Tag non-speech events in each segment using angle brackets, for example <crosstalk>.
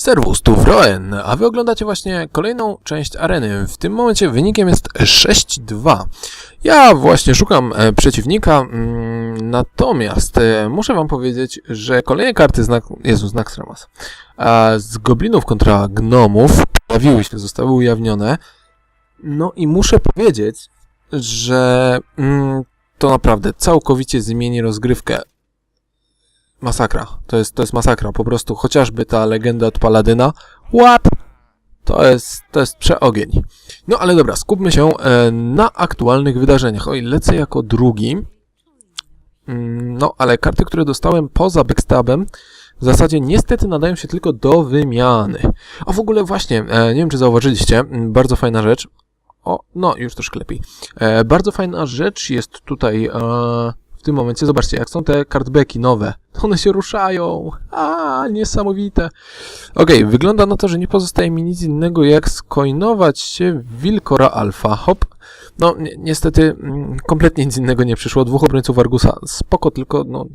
Serwus, tu Wroen, a wy oglądacie właśnie kolejną część areny. W tym momencie wynikiem jest 6-2. Ja właśnie szukam e, przeciwnika, mm, natomiast e, muszę wam powiedzieć, że kolejne karty znak... Jezu, znak Stramas. Z goblinów kontra gnomów pojawiły się, zostały ujawnione. No i muszę powiedzieć, że mm, to naprawdę całkowicie zmieni rozgrywkę. Masakra. To jest, to jest masakra. Po prostu chociażby ta legenda od Paladyna. Łap! To jest, to jest przeogień. No ale dobra, skupmy się e, na aktualnych wydarzeniach. Oj, lecę jako drugi. Mm, No, ale karty, które dostałem poza backstabem, w zasadzie niestety nadają się tylko do wymiany. A w ogóle właśnie, e, nie wiem czy zauważyliście, m, bardzo fajna rzecz. O, no, już troszkę lepiej. E, bardzo fajna rzecz jest tutaj e, w tym momencie. Zobaczcie, jak są te kartbeki nowe. One się ruszają. A, niesamowite. Okej, wygląda na to, że nie pozostaje mi nic innego, jak skoinować się Wilkora Alpha. Hop. No, ni niestety, mm, kompletnie nic innego nie przyszło. Dwóch obrońców Argusa. Spoko, tylko, no,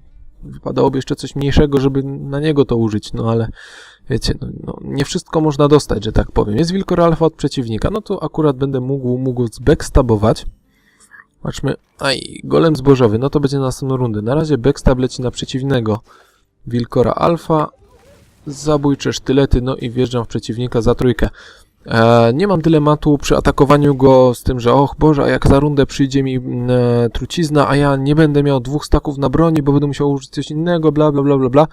wypadałoby jeszcze coś mniejszego, żeby na niego to użyć, no ale wiecie, no, no, nie wszystko można dostać, że tak powiem. Jest Wilkor Alpha od przeciwnika, no to akurat będę mógł, mógł zbackstabować. Patrzmy, aj, golem zbożowy, no to będzie na następną rundę. Na razie backstab leci na przeciwnego Wilkora Alpha, zabójcze sztylety, no i wjeżdżam w przeciwnika za trójkę. E, nie mam dylematu przy atakowaniu go z tym, że och Boże, a jak za rundę przyjdzie mi mm, e, trucizna, a ja nie będę miał dwóch staków na broni, bo będę musiał użyć coś innego, bla bla bla bla bla.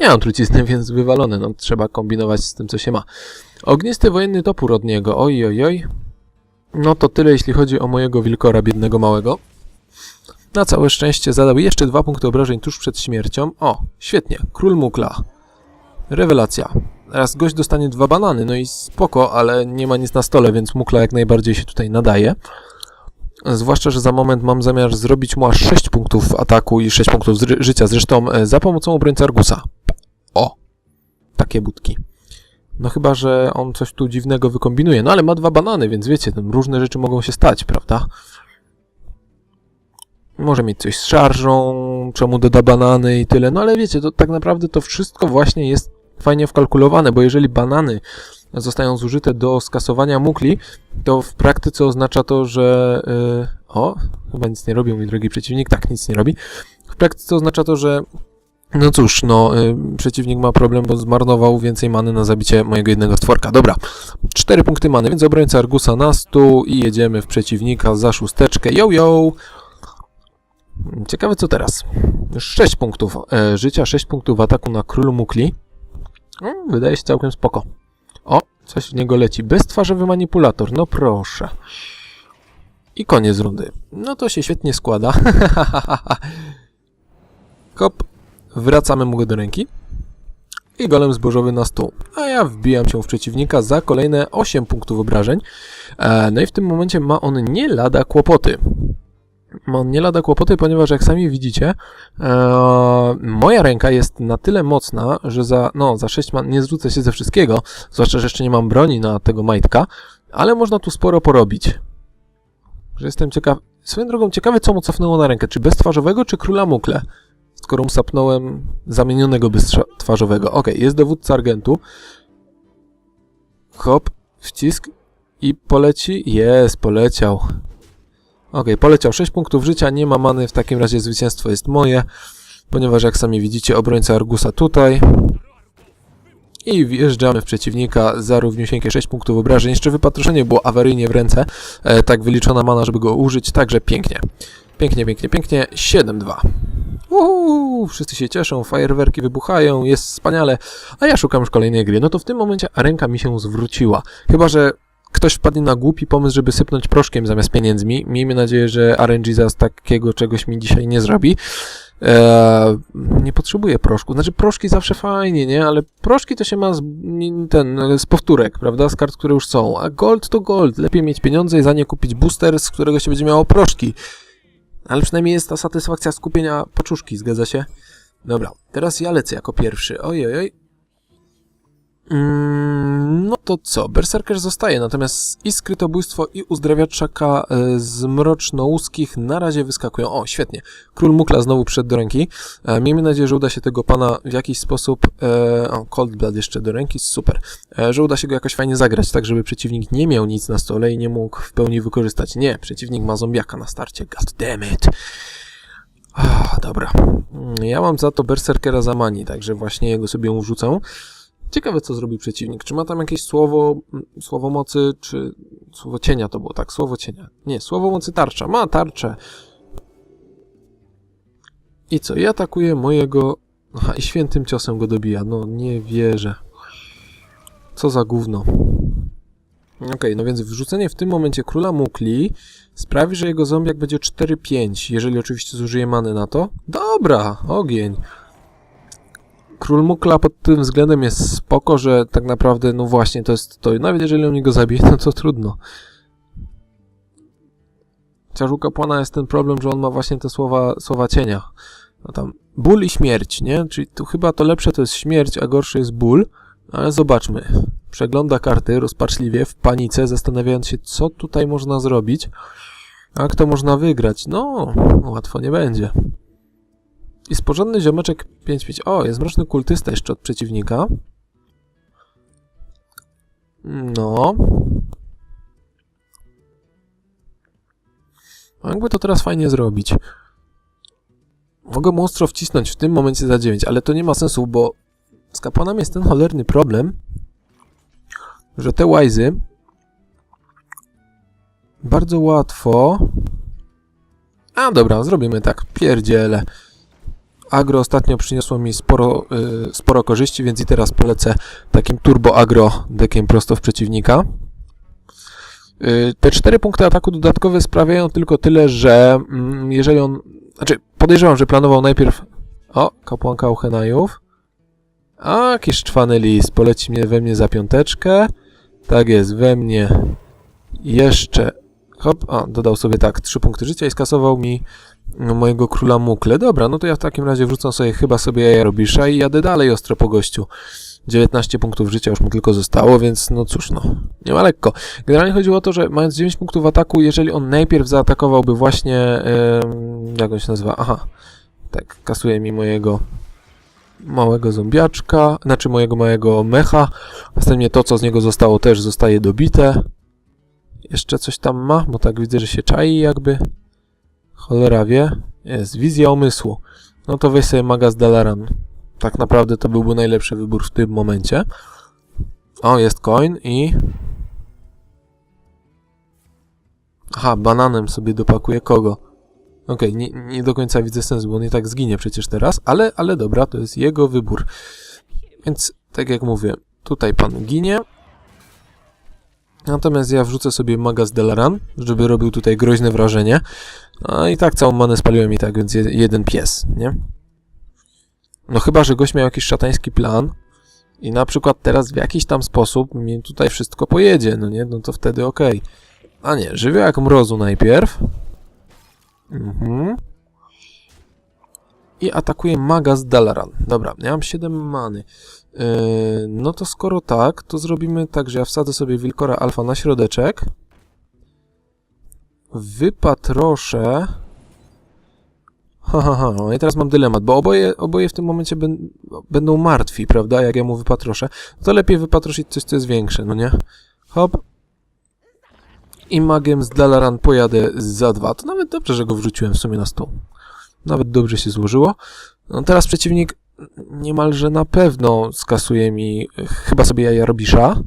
Nie mam trucizny, <laughs> więc wywalone, no trzeba kombinować z tym, co się ma. Ognisty wojenny topór od niego, oj oj oj. No to tyle, jeśli chodzi o mojego wilkora biednego małego. Na całe szczęście zadał jeszcze dwa punkty obrażeń tuż przed śmiercią. O, świetnie, król Mukla. Rewelacja. Teraz gość dostanie dwa banany, no i spoko, ale nie ma nic na stole, więc Mukla jak najbardziej się tutaj nadaje. Zwłaszcza, że za moment mam zamiar zrobić mu aż 6 punktów ataku i 6 punktów życia, zresztą e, za pomocą obrońcy Argusa. O! Takie budki. No chyba, że on coś tu dziwnego wykombinuje. No ale ma dwa banany, więc wiecie, tam różne rzeczy mogą się stać, prawda? Może mieć coś z szarżą, czemu doda banany i tyle. No ale wiecie, to tak naprawdę to wszystko właśnie jest fajnie wkalkulowane, bo jeżeli banany zostają zużyte do skasowania mukli, to w praktyce oznacza to, że... Yy, o, chyba nic nie robi mój drogi przeciwnik. Tak, nic nie robi. W praktyce oznacza to, że no cóż, no, y, przeciwnik ma problem, bo zmarnował więcej many na zabicie mojego jednego stworka. Dobra, cztery punkty many, więc obrońca Argusa na stół i jedziemy w przeciwnika za szósteczkę. Yo, yo! Ciekawe co teraz. 6 punktów e, życia, 6 punktów ataku na królu Mukli. Mm, wydaje się całkiem spoko. O, coś w niego leci. Beztwarzowy manipulator, no proszę. I koniec rundy. No to się świetnie składa. <laughs> Kop, wracamy mu go do ręki. I golem zbożowy na stół. A ja wbijam się w przeciwnika za kolejne 8 punktów obrażeń. E, no i w tym momencie ma on nie lada kłopoty. Ma on nie lada kłopoty, ponieważ jak sami widzicie, e, moja ręka jest na tyle mocna, że za, no, za 6 man nie zwrócę się ze wszystkiego, zwłaszcza, że jeszcze nie mam broni na tego majtka, ale można tu sporo porobić. Że jestem ciekaw, swoją drogą ciekawy, co mu cofnęło na rękę, czy beztwarzowego, czy króla mukle, skoro mu sapnąłem zamienionego beztwarzowego. Ok, jest dowódca Argentu. Hop, wcisk i poleci. Jest, poleciał. Ok, poleciał 6 punktów życia, nie ma many, w takim razie zwycięstwo jest moje, ponieważ jak sami widzicie, obrońca Argusa tutaj. I wjeżdżamy w przeciwnika za równiusieńkie 6 punktów obrażeń. Jeszcze wypatroszenie było awaryjnie w ręce, e, tak wyliczona mana, żeby go użyć, także pięknie. Pięknie, pięknie, pięknie. 7-2. Uuu, wszyscy się cieszą, fajerwerki wybuchają, jest wspaniale, a ja szukam już kolejnej gry. No to w tym momencie ręka mi się zwróciła. Chyba, że ktoś wpadnie na głupi pomysł, żeby sypnąć proszkiem zamiast pieniędzmi. Miejmy nadzieję, że RNG zaraz takiego czegoś mi dzisiaj nie zrobi. Eee, nie potrzebuję proszku. Znaczy, proszki zawsze fajnie, nie? Ale proszki to się ma z, ten, z powtórek, prawda? Z kart, które już są. A gold to gold. Lepiej mieć pieniądze i za nie kupić booster, z którego się będzie miało proszki. Ale przynajmniej jest ta satysfakcja skupienia poczuszki, zgadza się? Dobra, teraz ja lecę jako pierwszy. Oj, oj, oj. Mm, No to co? Berserker zostaje, natomiast i skrytobójstwo, i uzdrawiaczaka e, z mrocznołuskich na razie wyskakują. O, świetnie. Król Mukla znowu przyszedł do ręki. E, miejmy nadzieję, że uda się tego pana w jakiś sposób... E, o, Cold Blood jeszcze do ręki, super. Że uda się go jakoś fajnie zagrać, tak żeby przeciwnik nie miał nic na stole i nie mógł w pełni wykorzystać. Nie, przeciwnik ma zombiaka na starcie. God damn it. Ah, dobra. Mm, Ja mam za to Berserkera za mani, także właśnie jego sobie urzucę. Ciekawe, co zrobi przeciwnik. Czy ma tam jakieś słowo, słowo mocy, czy słowo cienia to było, tak? Słowo cienia. Nie, słowo mocy tarcza. Ma tarczę. I co? I atakuje mojego... Aha, i świętym ciosem go dobija. No, nie wierzę. Co za gówno. Okej, no więc wrzucenie w tym momencie króla Mukli sprawi, że jego zombiak będzie 4-5, jeżeli oczywiście zużyje many na to. Dobra, ogień. Król Mukla pod tym względem jest spoko, że tak naprawdę, no właśnie, to jest to. Nawet jeżeli on go zabije, <laughs> no to trudno. Chociaż u kapłana jest ten problem, że on ma właśnie te słowa, słowa cienia. No tam ból i śmierć, nie? Czyli tu chyba to lepsze to jest śmierć, a gorszy jest ból. Ale zobaczmy. Przegląda karty rozpaczliwie, w panice, zastanawiając się, co tutaj można zrobić. A jak to można wygrać? No, łatwo nie będzie. I sporządny ziomeczek 5-5. O, jest mroczny kultysta jeszcze od przeciwnika. No. Jakby to teraz fajnie zrobić? Mogę mu ostro wcisnąć w tym momencie za 9, ale to nie ma sensu, bo z kapłanami jest ten cholerny problem, że te łajzy bardzo łatwo... A dobra, zrobimy tak, pierdziele. Agro ostatnio przyniosło mi sporo, y, sporo korzyści, więc i teraz polecę takim turbo agro dekiem prosto w przeciwnika. Y, te cztery punkty ataku dodatkowe sprawiają tylko tyle, że mm, jeżeli on... Znaczy, podejrzewam, że planował najpierw... O, kapłanka Auchenajów. A, jakiś czwany list. Poleci mnie we mnie za piąteczkę. Tak jest, we mnie jeszcze... Hop, a, dodał sobie tak, trzy punkty życia i skasował mi mojego króla Mukle. Dobra, no to ja w takim razie wrzucam sobie chyba sobie jaja Robisza i jadę dalej ostro po gościu. 19 punktów życia już mu tylko zostało, więc no cóż, no, nie ma lekko. Generalnie chodziło o to, że mając 9 punktów ataku, jeżeli on najpierw zaatakowałby właśnie, em, jak on się nazywa, aha, tak, kasuje mi mojego małego zombiaczka, znaczy mojego małego mecha, następnie to, co z niego zostało, też zostaje dobite. Jeszcze coś tam ma, bo tak widzę, że się czai jakby. Cholera wie. Jest, wizja umysłu. No to weź sobie maga Dalaran. Tak naprawdę to byłby najlepszy wybór w tym momencie. O, jest coin i... Aha, bananem sobie dopakuje kogo? Okej, nie, nie do końca widzę sensu, bo on i tak zginie przecież teraz, ale, ale dobra, to jest jego wybór. Więc, tak jak mówię, tutaj pan ginie. Natomiast ja wrzucę sobie maga z Delaran, żeby robił tutaj groźne wrażenie. A i tak całą manę spaliłem i tak, więc je, jeden pies, nie? No chyba, że gość miał jakiś szatański plan i na przykład teraz w jakiś tam sposób mi tutaj wszystko pojedzie, no nie? No to wtedy okej. A nie, żywiołak mrozu najpierw. Mhm. I atakuje maga z Dalaran. Dobra, ja mam 7 many. Yy, no to skoro tak, to zrobimy tak, że ja wsadzę sobie Wilkora Alfa na środeczek. Wypatroszę. Ha, ha, ha. No i teraz mam dylemat, bo oboje, oboje w tym momencie ben, będą martwi, prawda? Jak ja mu wypatroszę. To lepiej wypatroszyć coś, co jest większe, no nie? Hop. I magiem z Dalaran pojadę za dwa. To nawet dobrze, że go wrzuciłem w sumie na stół. Nawet dobrze się złożyło. No teraz przeciwnik niemalże na pewno skasuje mi chyba sobie jaja Robisza.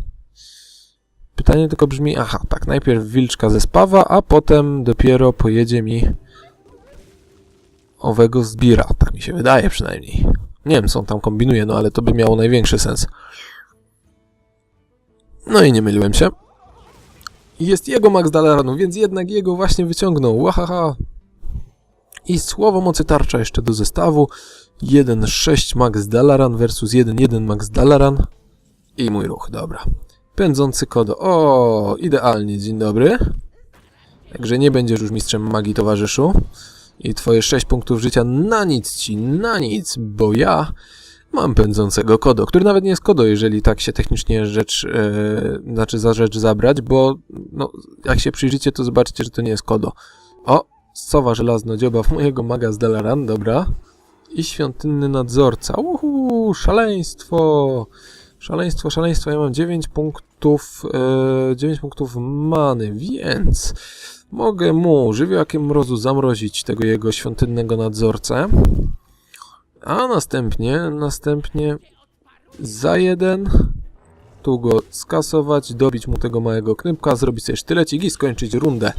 Pytanie tylko brzmi, aha, tak, najpierw wilczka ze spawa, a potem dopiero pojedzie mi owego zbira. Tak mi się wydaje przynajmniej. Nie wiem, co on tam kombinuje, no ale to by miało największy sens. No i nie myliłem się. Jest jego Max Dalaranu, więc jednak jego właśnie wyciągnął. Wahaha. I słowo mocy tarcza jeszcze do zestawu. 1.6 Max Dalaran versus 1.1 Max Dalaran. I mój ruch, dobra. Pędzący kodo. O, idealnie, dzień dobry. Także nie będziesz już mistrzem magii, towarzyszu. I twoje 6 punktów życia na nic ci, na nic, bo ja Mam pędzącego kodo, który nawet nie jest kodo, jeżeli tak się technicznie rzecz, e, znaczy za rzecz zabrać, bo no, jak się przyjrzycie, to zobaczycie, że to nie jest kodo. O, sowa żelaznodzioba w mojego maga z Dalaran, dobra. I świątynny nadzorca. Uhu, szaleństwo! Szaleństwo, szaleństwo. Ja mam 9 punktów, e, 9 punktów many, więc mogę mu żywiołakiem mrozu zamrozić tego jego świątynnego nadzorcę. A następnie, następnie za jeden tu go skasować, dobić mu tego małego knypka, zrobić sobie sztylecik i skończyć rundę.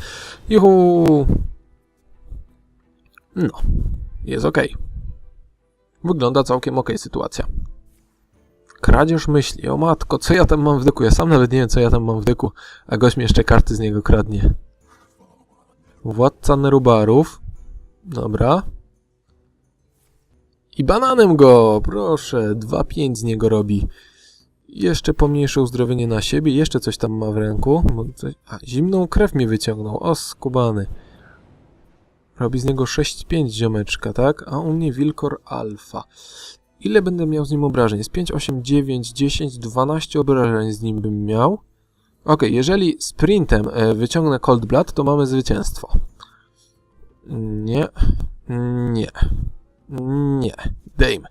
Juhu! No, jest ok. Wygląda całkiem ok sytuacja. Kradzież myśli. O matko, co ja tam mam w deku? Ja sam nawet nie wiem, co ja tam mam w deku, a gość mi jeszcze karty z niego kradnie. Władca Nerubarów. Dobra. I bananem go! Proszę, 2-5 z niego robi. Jeszcze pomniejsze uzdrowienie na siebie, jeszcze coś tam ma w ręku. A, zimną krew mi wyciągnął. O, skubany. Robi z niego 6-5 ziomeczka, tak? A u mnie Wilkor Alfa. Ile będę miał z nim obrażeń? Jest 5, 8, 9, 10, 12 obrażeń z nim bym miał. Ok, jeżeli sprintem e, wyciągnę Cold Blood, to mamy zwycięstwo. Nie. Nie. Nie. Dame.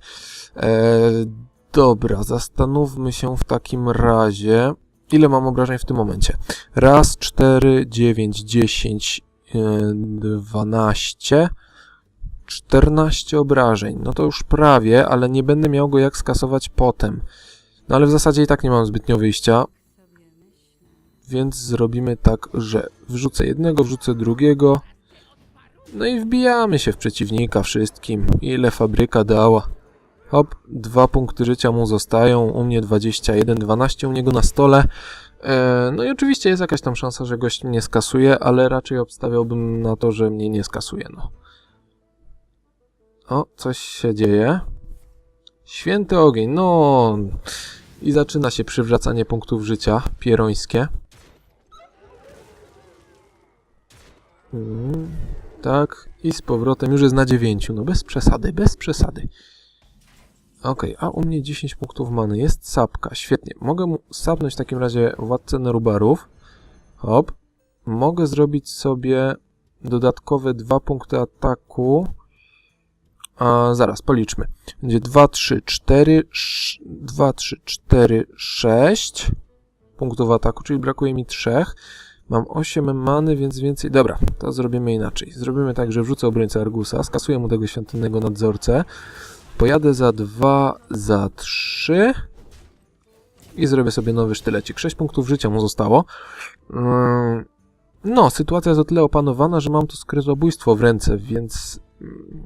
E, dobra, zastanówmy się w takim razie. Ile mam obrażeń w tym momencie? Raz, cztery, dziewięć, dziesięć, e, dwanaście, czternaście obrażeń. No to już prawie, ale nie będę miał go jak skasować potem. No ale w zasadzie i tak nie mam zbytnio wyjścia. Więc zrobimy tak, że wrzucę jednego, wrzucę drugiego. No i wbijamy się w przeciwnika wszystkim. Ile fabryka dała. Hop, dwa punkty życia mu zostają, u mnie 21, 12 u niego na stole. E, no i oczywiście jest jakaś tam szansa, że gość mnie skasuje, ale raczej obstawiałbym na to, że mnie nie skasuje, no. O, coś się dzieje. Święty ogień, no... I zaczyna się przywracanie punktów życia pierońskie. Mm, tak, i z powrotem już jest na 9. No bez przesady, bez przesady. Ok, a u mnie 10 punktów many. Jest sapka, świetnie. Mogę mu sapnąć w takim razie władcę Nerubarów. Hop. Mogę zrobić sobie dodatkowe 2 punkty ataku. A, zaraz, policzmy. Będzie 2, 3, 4, 2, 3, 4, 6 punktów ataku, czyli brakuje mi 3. Mam 8 many, więc więcej... Dobra, to zrobimy inaczej. Zrobimy tak, że wrzucę obrońcę Argusa, skasuję mu tego świątynnego nadzorcę, pojadę za 2, za 3 i zrobię sobie nowy sztylecik. 6 punktów życia mu zostało. Mm, no, sytuacja jest o tyle opanowana, że mam tu skryzobójstwo w ręce, więc mm,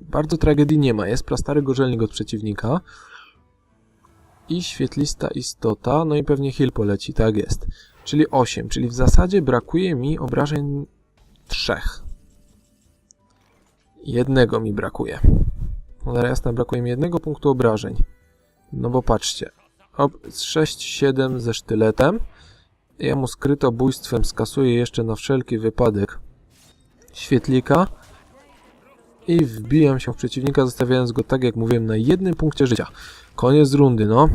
bardzo tragedii nie ma. Jest prastary gorzelnik od przeciwnika i świetlista istota, no i pewnie heal poleci, tak jest czyli 8, czyli w zasadzie brakuje mi obrażeń 3. Jednego mi brakuje. Cholera jasna, brakuje mi jednego punktu obrażeń. No bo patrzcie. 6-7 ze sztyletem. Ja mu skrytobójstwem skasuję jeszcze na wszelki wypadek świetlika i wbijam się w przeciwnika, zostawiając go tak jak mówiłem na jednym punkcie życia. Koniec rundy, no.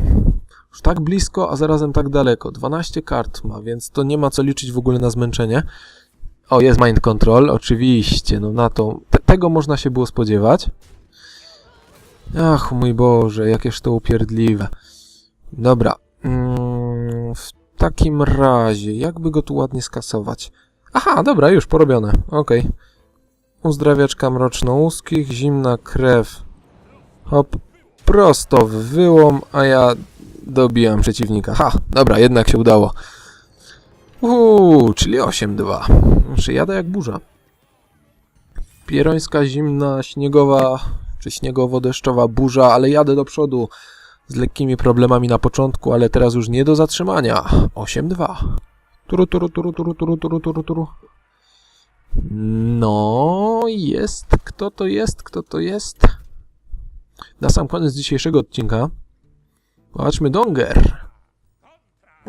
Już tak blisko, a zarazem tak daleko. 12 kart ma, więc to nie ma co liczyć w ogóle na zmęczenie. O, jest Mind Control, oczywiście, no na to... Te, tego można się było spodziewać. Ach, mój Boże, jakież to upierdliwe. Dobra. Takim razie, jakby go tu ładnie skasować? Aha, dobra, już porobione. Okej. Okay. Uzdrawiaczka mrocznołuskich, zimna krew. Hop, prosto w wyłom, a ja Dobijam przeciwnika. Ha, dobra, jednak się udało. Uuu, czyli 8-2. Znaczy jadę jak burza. Pierońska, zimna, śniegowa, czy śniegowo-deszczowa burza, ale jadę do przodu z lekkimi problemami na początku, ale teraz już nie do zatrzymania. 8-2. Turu, turu, turu, turu, turu, turu, turu, turu. No, jest. Kto to jest? Kto to jest? Na sam koniec dzisiejszego odcinka Zobaczmy Donger.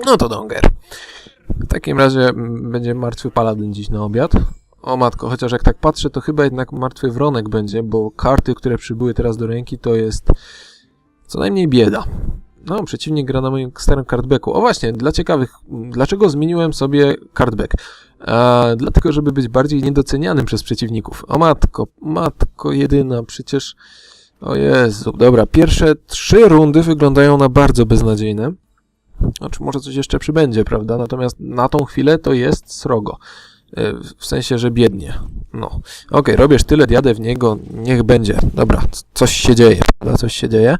No to Donger. W takim razie będzie martwy paladyn dziś na obiad. O matko, chociaż jak tak patrzę, to chyba jednak martwy wronek będzie, bo karty, które przybyły teraz do ręki, to jest Co najmniej bieda. No, przeciwnik gra na moim starym cardbacku. O właśnie, dla ciekawych, dlaczego zmieniłem sobie cardback? E, dlatego, żeby być bardziej niedocenianym przez przeciwników. O matko, matko jedyna, przecież... O Jezu, dobra, pierwsze trzy rundy wyglądają na bardzo beznadziejne. Znaczy, może coś jeszcze przybędzie, prawda? Natomiast na tą chwilę to jest srogo. E, W sensie, że biednie. No. Okej, robisz tyle, jadę w niego, niech będzie. Dobra, coś się dzieje, prawda? Coś się dzieje.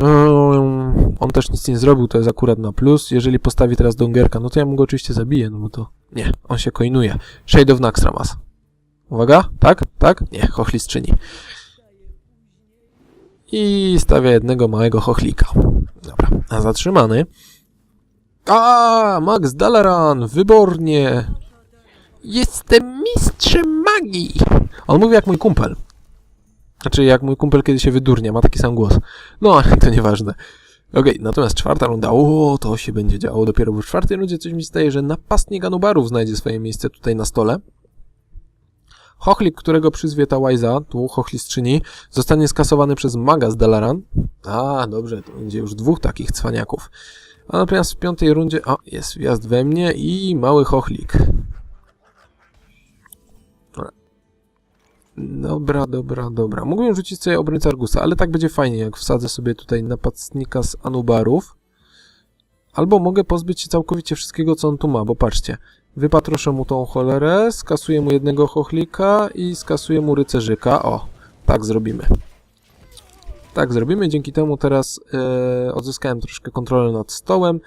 Um, on też nic nie zrobił, to jest akurat na plus. Jeżeli postawi teraz Dongerka, no to ja mu go oczywiście zabiję, no bo to... Nie, on się coinuje. Shade of Naxxramas. Uwaga, tak, tak? Nie, chochlistrzyni. I stawia jednego małego chochlika. Dobra, a zatrzymany... A, Max Dalaran, wybornie. Jestem mistrzem magii. On mówi jak mój kumpel. Znaczy, jak mój kumpel kiedy się wydurnia, ma taki sam głos. No, ale to nieważne. Okej, natomiast czwarta runda, o, to się będzie działo dopiero, w czwartej rundzie coś mi staje, że napastnik Anubarów znajdzie swoje miejsce tutaj na stole. Chochlik, którego przyzwie ta Łajza, tu chochlistrzyni, zostanie skasowany przez maga z Dalaran. A, dobrze, to będzie już dwóch takich cwaniaków. A natomiast w piątej rundzie, o, jest wjazd we mnie i mały chochlik. Dobra, dobra, dobra. Mógłbym rzucić sobie obrońcę Argusa, ale tak będzie fajnie, jak wsadzę sobie tutaj napastnika z Anubarów. Albo mogę pozbyć się całkowicie wszystkiego, co on tu ma, bo patrzcie. Wypatroszę mu tą cholerę, skasuję mu jednego chochlika i skasuję mu rycerzyka. O, tak zrobimy. Tak zrobimy, dzięki temu teraz e, odzyskałem troszkę kontrolę nad stołem.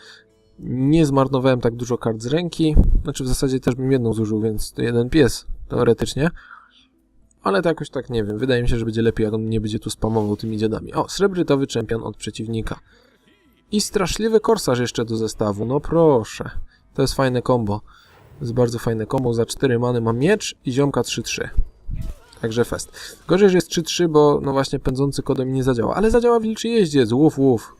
Nie zmarnowałem tak dużo kart z ręki. Znaczy w zasadzie też bym jedną zużył, więc to jeden pies, teoretycznie. Ale to jakoś tak nie wiem. Wydaje mi się, że będzie lepiej, jak on nie będzie tu spamował tymi dziadami. O, srebrytowy czempion od przeciwnika. I straszliwy korsarz jeszcze do zestawu. No proszę. To jest fajne combo. To jest bardzo fajne combo. Za 4 many mam miecz i ziomka 3-3. Także fest. Gorzej, że jest 3-3, bo no właśnie pędzący kodem nie zadziała. Ale zadziała wilczy jeździec. Łów, łów.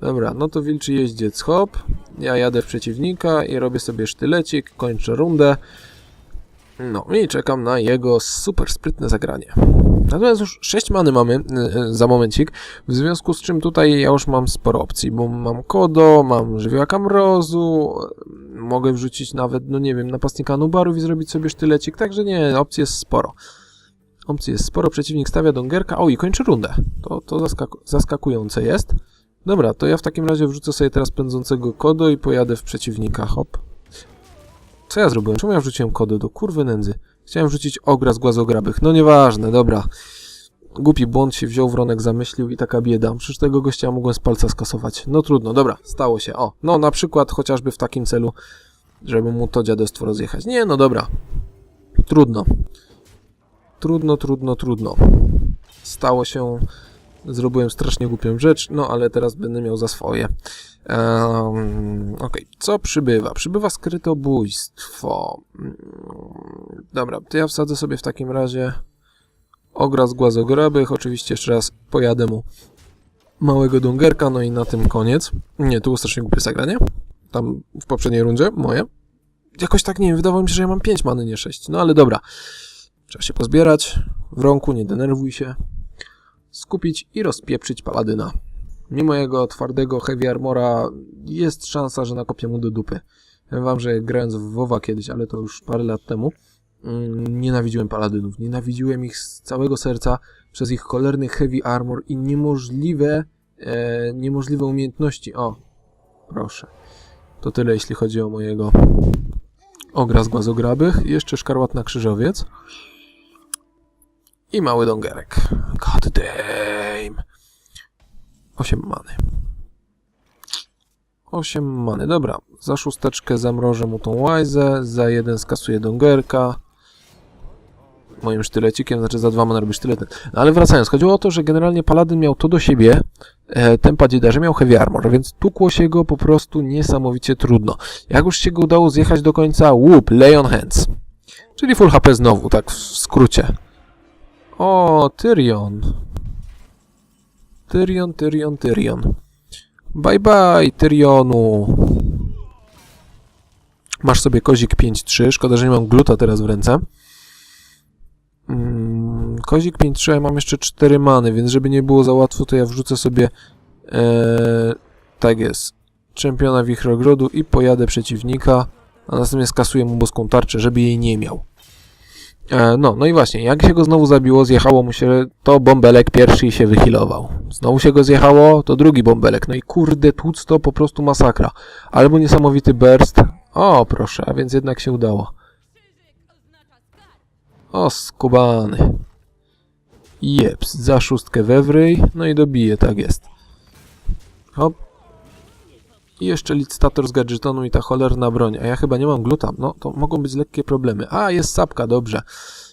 Dobra, no to wilczy jeździec hop. Ja jadę w przeciwnika i robię sobie sztylecik. Kończę rundę. No i czekam na jego super sprytne zagranie. Natomiast już 6 many mamy y, y, za momencik, w związku z czym tutaj ja już mam sporo opcji, bo mam Kodo, mam Żywiołaka Mrozu, y, mogę wrzucić nawet, no nie wiem, napastnika Nubarów i zrobić sobie sztylecik, także nie, opcji jest sporo. Opcji jest sporo, przeciwnik stawia Dongerka, o i kończy rundę. To, to zaskaku zaskakujące jest. Dobra, to ja w takim razie wrzucę sobie teraz pędzącego Kodo i pojadę w przeciwnika, hop. Co ja zrobiłem? Czemu ja wrzuciłem kody do kurwy nędzy? Chciałem wrzucić ogra z głazograbych. No nieważne, dobra. Głupi błąd się wziął, wronek zamyślił i taka bieda. Przecież tego gościa mogłem z palca skasować. No trudno, dobra, stało się. O, no na przykład chociażby w takim celu, żeby mu to dziadostwo rozjechać. Nie, no dobra. Trudno. Trudno, trudno, trudno. Stało się... Zrobiłem strasznie głupią rzecz, no ale teraz będę miał za swoje. Um, Okej, co przybywa? Przybywa skrytobójstwo. Mm, Dobra, to ja wsadzę sobie w takim razie ogra z głazograbych. Oczywiście jeszcze raz pojadę mu małego dungerka, no i na tym koniec. Nie, tu było strasznie głupie zagranie. Tam w poprzedniej rundzie, moje. Jakoś tak, nie wiem, wydawało mi się, że ja mam 5 many, nie 6. No ale dobra. Trzeba się pozbierać. W rąku, nie denerwuj się. Skupić i rozpieprzyć paladyna. Mimo jego twardego heavy armora jest szansa, że nakopię mu do dupy. Powiem wam, że grając w WoWa kiedyś, ale to już parę lat temu, mm, nienawidziłem paladynów. Nienawidziłem ich z całego serca przez ich cholerny heavy armor i niemożliwe, e, niemożliwe umiejętności. O, proszę. To tyle, jeśli chodzi o mojego ogra z głazograbych. Jeszcze szkarłatna krzyżowiec. I mały dongerek. God damn. 8 many. 8 many, dobra. Za szósteczkę zamrożę mu tą łajzę, za jeden skasuję dongerka. Moim sztylecikiem, znaczy za dwa many robię sztyletem. No ale wracając, chodziło o to, że generalnie Paladyn miał to do siebie, e, tempa dzida, że miał heavy armor, więc tukło się go po prostu niesamowicie trudno. Jak już się go udało zjechać do końca, łup, lay on hands. Czyli full HP znowu, tak w skrócie. O, Tyrion. Tyrion, Tyrion, Tyrion. Bye bye, Tyrionu. Masz sobie kozik 5-3. Szkoda, że nie mam gluta teraz w ręce. Mm, Kozik 5-3, ja mam jeszcze 4 many, więc żeby nie było za łatwo, to ja wrzucę sobie e, tak jest, czempiona Wichrogrodu i pojadę przeciwnika, a następnie skasuję mu boską tarczę, żeby jej nie miał. E, no, no i właśnie, jak się go znowu zabiło, zjechało mu się, to bąbelek pierwszy się wychilował. Znowu się go zjechało, to drugi bąbelek. No i kurde, tłuc to po prostu masakra. Albo niesamowity burst. O, proszę, a więc jednak się udało. O, skubany. Jeps, za szóstkę wewryj, no i dobije, tak jest. Hop. I jeszcze licytator z gadżetonu i ta cholerna broń. A ja chyba nie mam glutam. No, to mogą być lekkie problemy. A, jest sapka, dobrze.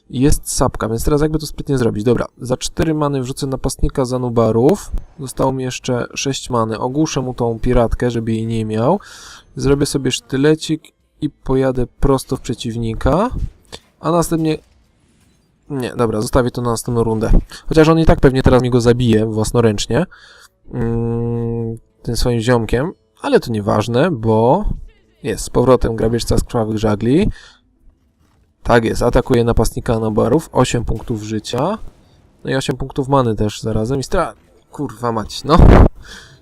Jest sapka, więc teraz jakby to sprytnie zrobić. Dobra, za 4 many wrzucę napastnika zanubarów. Zostało mi jeszcze 6 many. Ogłuszę mu tą piratkę, żeby jej nie miał. Zrobię sobie sztylecik i pojadę prosto w przeciwnika. A następnie... Nie, dobra, zostawię to na następną rundę. Chociaż on i tak pewnie teraz mi go zabije własnoręcznie. Mm, tym swoim ziomkiem. Ale to nieważne, bo jest z powrotem grabieżca z krwawych żagli. Tak jest, atakuje napastnika nabarów. 8 punktów życia. No i 8 punktów many też zarazem. I stra... Kurwa mać, no.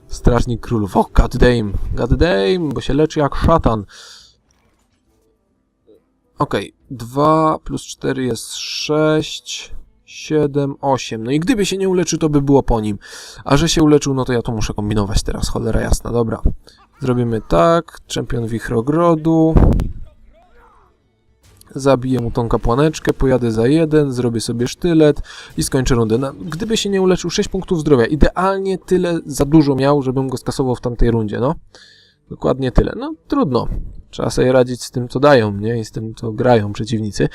Strażnik królów. O, goddamn. Goddamn, bo się leczy jak szatan. Okej, 2 plus 4 jest 6, 7, 8. No i gdyby się nie uleczył, to by było po nim. A że się uleczył, no to ja to muszę kombinować teraz, cholera jasna. Dobra, zrobimy tak. Czempion Wichrogrodu. Zabiję mu tą kapłaneczkę, pojadę za jeden, zrobię sobie sztylet i skończę rundę. No, gdyby się nie uleczył, 6 punktów zdrowia. Idealnie tyle za dużo miał, żebym go skasował w tamtej rundzie, no. Dokładnie tyle. No, trudno. Trzeba sobie radzić z tym, co dają, nie? I z tym, co grają przeciwnicy.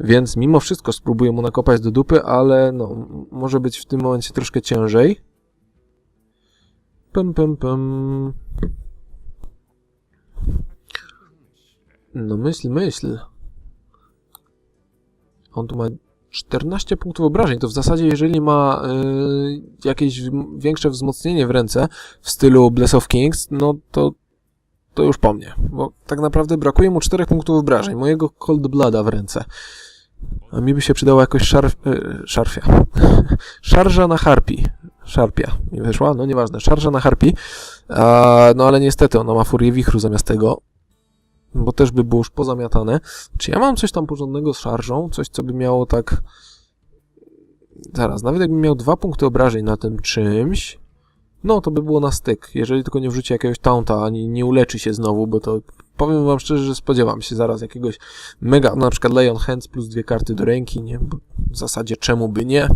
Więc mimo wszystko spróbuję mu nakopać do dupy, ale no, może być w tym momencie troszkę ciężej. Pum, pum, pum. No myśl, myśl. On tu ma 14 punktów obrażeń. To w zasadzie, jeżeli ma y, jakieś większe wzmocnienie w ręce w stylu Bless of Kings, no to to już po mnie, bo tak naprawdę brakuje mu 4 punktów obrażeń, mojego Cold Blooda w ręce. A mi by się przydała jakoś szarf, e, szarfia. <laughs> Szarża na harpi. Szarpia. Nie wyszła? No nieważne. Szarża na harpi. A, no ale niestety ona ma furię wichru zamiast tego. Bo też by było już pozamiatane. Czy ja mam coś tam porządnego z szarżą? Coś, co by miało tak... Zaraz, nawet jakbym miał dwa punkty obrażeń na tym czymś, no, to by było na styk. Jeżeli tylko nie wrzuci jakiegoś taunta, ani nie uleczy się znowu, bo to powiem wam szczerze, że spodziewam się zaraz jakiegoś mega, na przykład Leon Hands plus dwie karty do ręki, nie? Bo w zasadzie czemu by nie?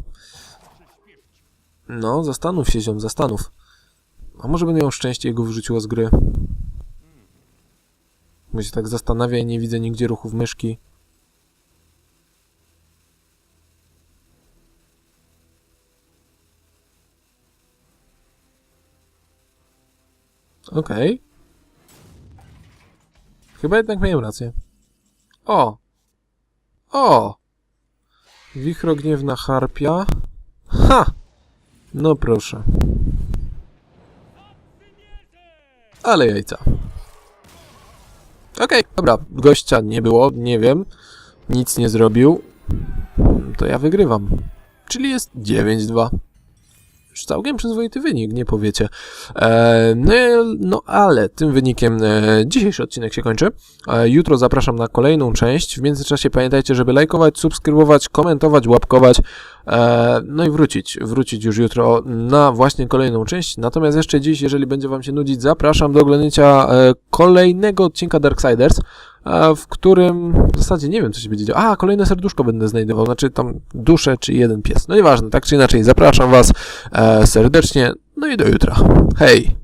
No, zastanów się, ziom, zastanów. A może będę miał szczęście i go wyrzuciło z gry? Bo się tak zastanawia i nie widzę nigdzie ruchów myszki. Okej. Chyba jednak miałem rację. O! O! Wichrogniewna harpia. Ha! No proszę. Ale jajca. Okej, dobra. Gościa nie było, nie wiem. Nic nie zrobił. To ja wygrywam. Czyli jest 9-2 już całkiem przyzwoity wynik, nie powiecie. E, no, no ale tym wynikiem e, dzisiejszy odcinek się kończy. E, jutro zapraszam na kolejną część. W międzyczasie pamiętajcie, żeby lajkować, subskrybować, komentować, łapkować. No i wrócić, wrócić już jutro na właśnie kolejną część. Natomiast jeszcze dziś, jeżeli będzie Wam się nudzić, zapraszam do oglądnięcia kolejnego odcinka Darksiders, w którym w zasadzie nie wiem, co się będzie działo. A, kolejne serduszko będę znajdował, znaczy tam duszę czy jeden pies. No nieważne, tak czy inaczej, zapraszam Was e, serdecznie. No i do jutra. Hej!